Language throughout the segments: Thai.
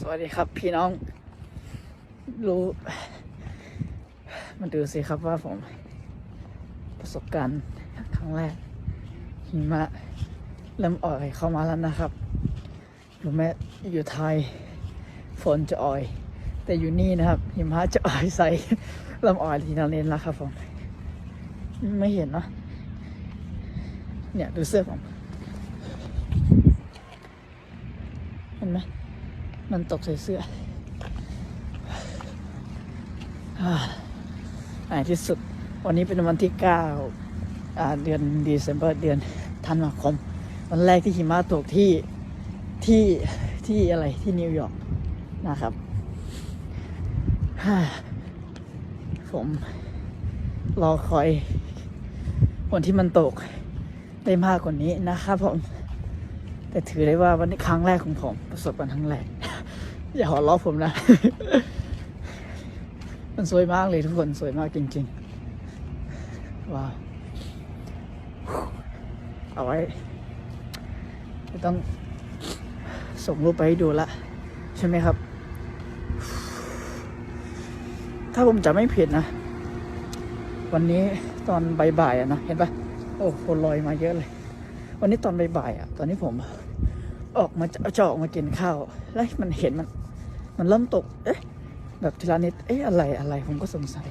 สวัสดีครับพี่น้อง รู้ มาดูสิครับว่าผม ประสบการณ์ครั้งแรกหิมะเริ่มอ่อยเข้ามาแล้วนะครับ อยู่แม้อยู่ไทย ฝนจะอ่อย แต่อยู่นี่นะครับ หิมะจะอ่อยใส่เริ่มอ่อยทีละเลนแล้วครับผม ไม่เห็นเนอะเนี่ย ดูเสื้อผมเห็นไหม มันตกใส่เสื้อในที่สุดวันนี้เป็นวันที่ 9 เดือนเดซ ember เดือนธันวาคม วันแรกที่หิมะตกที่ที่ที่อะไรที่นิวยอร์กนะครับ ผมรอคอยวันที่มันตกได้มากกว่านี้นะครับผม แต่ถือได้ว่าวันนี้ครั้งแรกของผมประสบการณ์ครั้งแรก อย่าหัวเราะผมนะ มันสวยมากเลยทุกคนสวยมากจริงๆ ว้าว เอาไว้ไม่ต้องส่งรูปไปให้ดูละใช่ไหมครับ ถ้าผมจะไม่ผิดนะ วันนี้ตอนบ่ายๆอะนะ เห็นปะโอ้คนลอยมาเยอะเลย วันนี้ตอนบ่ายๆอะตอนนี้ผม ออกมาจะจะออกมากินข้าวแล้วมันเห็นมัน มันเริ่มตก เอ๊ะ แบบทีละนิด เอ๊ะ อะไรอะไรผมก็สงสัย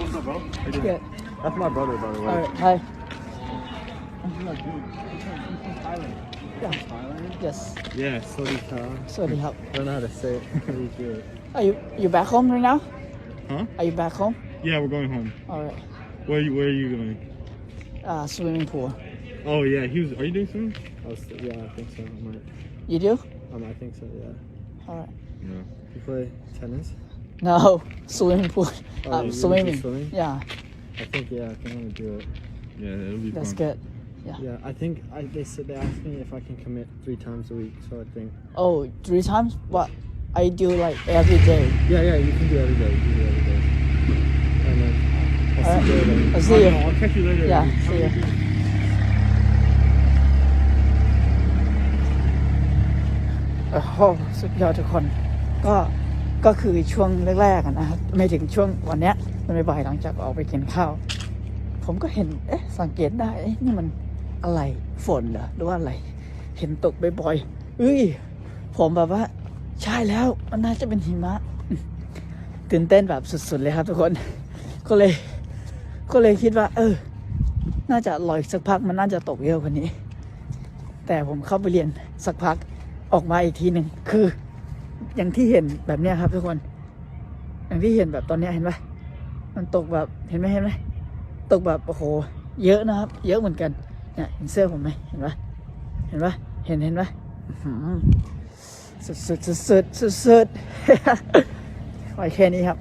What's up, bro? How you doing? Good. That's my brother, by the way. Alright, hi. He's like, dude, he's from he's from Thailand. Yeah. Thailand? Yes. Yeah, sorry, Kyle. สวัสดีครับ I don't know how to say it. Really good. Are you you back home right now? Huh? Are you back home? Yeah, we're going home. Alright. Where are you, where are you going? Uh, swimming pool. Oh, yeah, he was, are you doing something? I was, yeah, I think so. I might, You do? um, I think so, yeah. Alright. Yeah. You play tennis? No, swimming pool. Oh, um, you- you do swimming. swimming? Yeah, I think, yeah, I think I'm gonna do it. Yeah, it'll be that's good. Yeah, Yeah, I think I, they said they asked me if I can commit three times a week, so I think. Oh, three times? What? I do like every day. Yeah, yeah, you can do every day. You can do every day. And then I'll Alright. see you later. I'll see you. Oh, I'll catch you later. Yeah, see a โอ้โหสุดยอดทุกคน ก็ก็คือช่วงแรกๆนะครับไม่ถึงช่วงวันเนี้ยมันบ่ายหลังจากออกไปกินข้าว ผมก็เห็นเอ๊ะสังเกตได้เอ๊ะนี่มันอะไรฝนเหรอหรือว่าอะไร เห็นตกบ่อยๆเอ้ยผมแบบว่า ใช่แล้วมันน่าจะเป็นหิมะตื่นเต้นแบบสุดๆเลยครับทุกคน ก็เลย ก็เลยคิดว่า เออ น่าจะรออีกสักพักมันน่าจะตกเยอะกว่านี้ แต่ผมเข้าไปเรียนสักพัก ออกมาอีกทีหนึ่งคือ อย่างที่เห็นแบบเนี้ยครับทุกคน อย่างที่เห็นแบบตอนเนี้ยเห็นไหมมันตกแบบเห็นไหมเห็นไหมตกแบบโอ้โห เยอะนะครับ เยอะเหมือนกันเนี่ยเห็นเสื้อผมไหมเห็นปะเห็นปะเห็นเห็นปะอื้อหือสุดสุดสุดสุดสุดสุดไว้แค่นี้ครับ